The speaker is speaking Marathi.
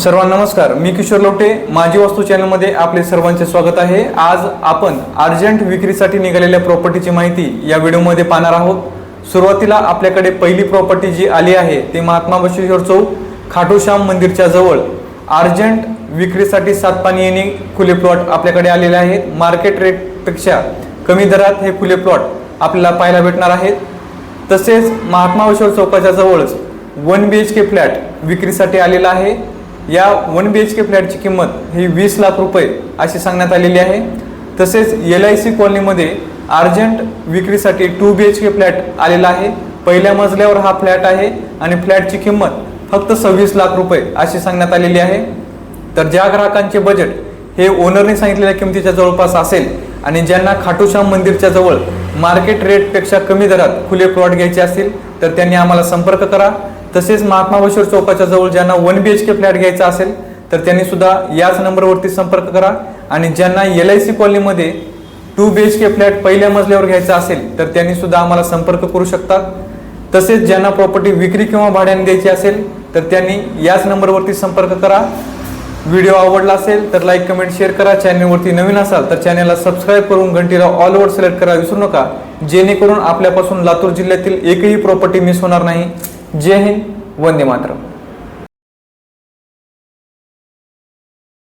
सर्वांना नमस्कार. मी किशोर लोटे. माझी वास्तू चॅनलमध्ये आपले सर्वांचे स्वागत आहे. आज आपण अर्जंट विक्रीसाठी निघालेल्या प्रॉपर्टीची माहिती या व्हिडिओमध्ये पाहणार आहोत. सुरुवातीला आपल्याकडे पहिली प्रॉपर्टी जी आली आहे ती महात्मा बसवेश्वर चौक खाटूश्याम मंदिरच्या जवळ. अर्जंट विक्रीसाठी सात पाणी येणे खुले प्लॉट आपल्याकडे आलेले आहेत. मार्केट रेटपेक्षा कमी दरात हे खुले प्लॉट आपल्याला पाहायला भेटणार आहेत. तसेच महात्मा बसवेश्वर चौकाच्या जवळच one B H K flat विक्रीसाठी आलेला आहे. या वन बी एच के फ्लॅटची किंमत ही वीस लाख रुपये अशी सांगण्यात आलेली आहे. तसेच एल आय सी कॉलनीमध्ये अर्जंट विक्रीसाठी two B H K flat आलेला आहे. पहिल्या मजल्यावर हा फ्लॅट आहे आणि फ्लॅटची किंमत फक्त सव्वीस लाख रुपये अशी सांगण्यात आलेली आहे. तर ज्या ग्राहकांचे बजेट हे ओनरने सांगितलेल्या किमतीच्या जवळपास असेल आणि ज्यांना खाटूश्याम मंदिरच्या जवळ मार्केट रेटपेक्षा कमी दरात खुले प्लॉट घ्यायचे असतील तर त्यांनी आम्हाला संपर्क करा. तसेच महात्मा बशीर चौकाच्या जवळ ज्यांना one B H K flat घ्यायचा असेल तर त्यांनी सुद्धा याच नंबरवरती संपर्क करा. आणि ज्यांना एल आय सी कॉलनीमध्ये two B H K flat पहिल्या मजल्यावर घ्यायचा असेल तर त्यांनी सुद्धा आम्हाला संपर्क करू शकतात. तसेच ज्यांना प्रॉपर्टी विक्री किंवा भाड्याने द्यायची असेल तर त्यांनी याच नंबरवरती संपर्क करा. व्हिडिओ आवडला असेल तर लाईक कमेंट शेअर करा. चॅनलवरती नवीन असाल तर चॅनलला सबस्क्राईब करून घंटीला ऑल ओव्हर सिलेक्ट करा. विसरू नका. जेणेकरून आपल्यापासून लातूर जिल्ह्यातील एकही प्रॉपर्टी मिस होणार नाही. जय हिंद वंदे मातरम.